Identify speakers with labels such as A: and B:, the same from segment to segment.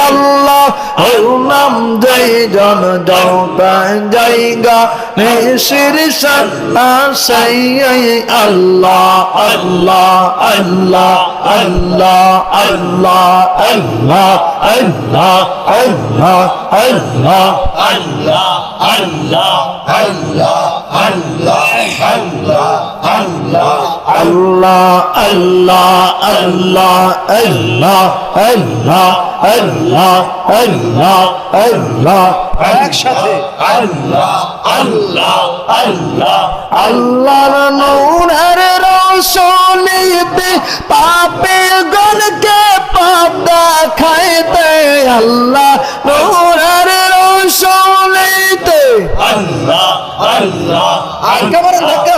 A: আল্লাহ নাম জয় জন জৌতা জায়গা নেশির সাই আল্লাহ আল্লাহ আল্লাহ আল্লাহ আল্লাহ আল্লাহ আল্লাহ আল্লাহ আল্লাহ
B: আল্লাহ আল্লাহ আল্লাহ আল্লাহ আল্লাহ আল্লাহ
A: আল্লাহ আল্লাহ আল্লাহ আল্লাহ আল্লাহ আল্লাহ
B: একসাথে আল্লাহ আল্লাহ আল্লাহ
A: আল্লাহর নূরের রোশনীতে পাপে গণকে পাতা খাইতে আল্লাহ নূরের রোশনীতে
B: আল্লাহ আল্লাহ
A: ধাক্কা
B: মারেন
A: ধাক্কা।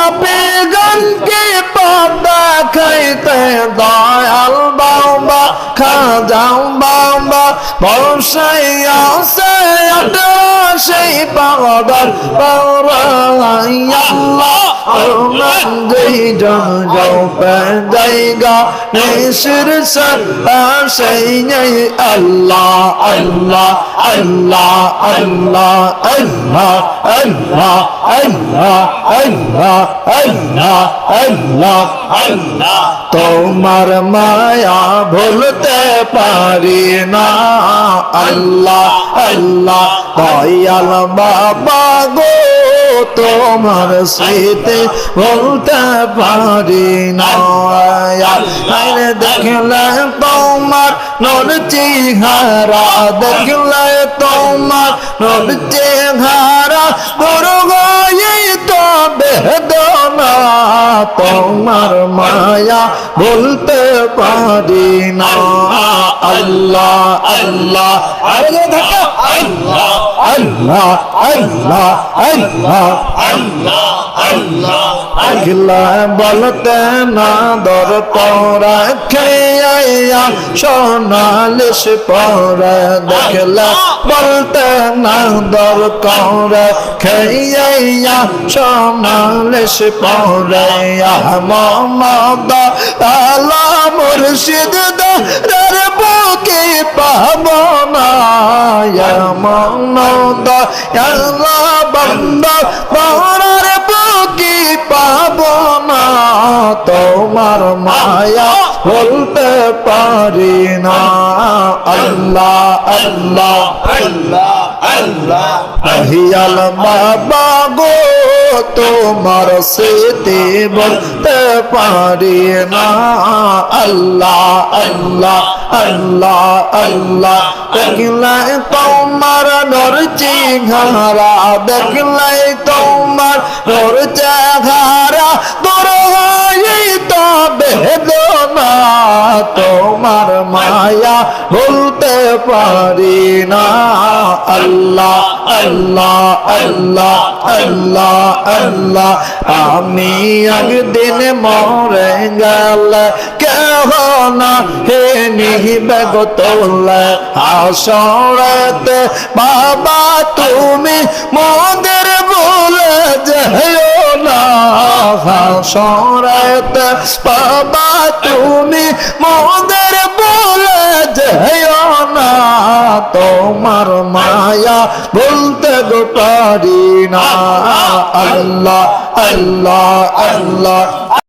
A: আপে গনকে পাতা খাইতে দয়াল বাবা খা যাও বাবা বসাই আসে আটা সেই পাগল পাওয়া আল্লাহ। যেই জন যাও জায়গা নেশির সর সেই নেই আল্লাহ আল্লাহ আল্লাহ আল্লাহ আল্লাহ আল্লাহ আল্লাহ আল্লাহ আল্লাহ আল্লাহ
B: আল্লাহ
A: তোমার মায়া ভুলতে তোমার স্মৃতি বলতে পারি না। দেখলে তোমার নর চেহারা দেখলে তোমার নর চেহারা গুরু গায়ে তো বেদনা, তোমার মায়া বলতে পারি না। আল্লাহ আল্লাহ
B: আল্লাহ
A: আল্লাহ আল্লাহ আল্লাহ
B: আল্লাহ আল্লাহ
A: আগলা বলতে না দর পরা খেয়া সোনালিশ পরে দেখলা। বলতে না দর করে খেয়া সোনালিশ পরে মোহাম্মদ আলা মুর্শিদ দর বুকে পাবনা মনদ আল্লাহ বান্দা বহরার বুকে পাবনা তোমার মায়া বলতে পারি না। আল্লাহ আল্লাহ
B: আল্লাহ আল্লাহ।
A: আহিয়াল বাবা গো তোমার স্মৃতি বলতে পারি না। আল্লাহ আল্লাহ আল্লাহ আল্লাহ। দেখলে তোমার নর চেহারা, দেখলে তোমার নর চেহারা তোর তো বেদনা তোমার মায়া বলতে পারি না। আল্লাহ আল্লাহ আল্লাহ আল্লাহ আল্লাহ, আমি একদিন মরে গেল। কেহ না হে নিহিবে তোলে আসরতে বাবা, তুমি মোদের বলে যেও না। হাসরতে বাবা, তুমি মোদের বলে যেও না। তোমার মায়া বলতে গো পারি না। আল্লাহ আল্লাহ আল্লাহ।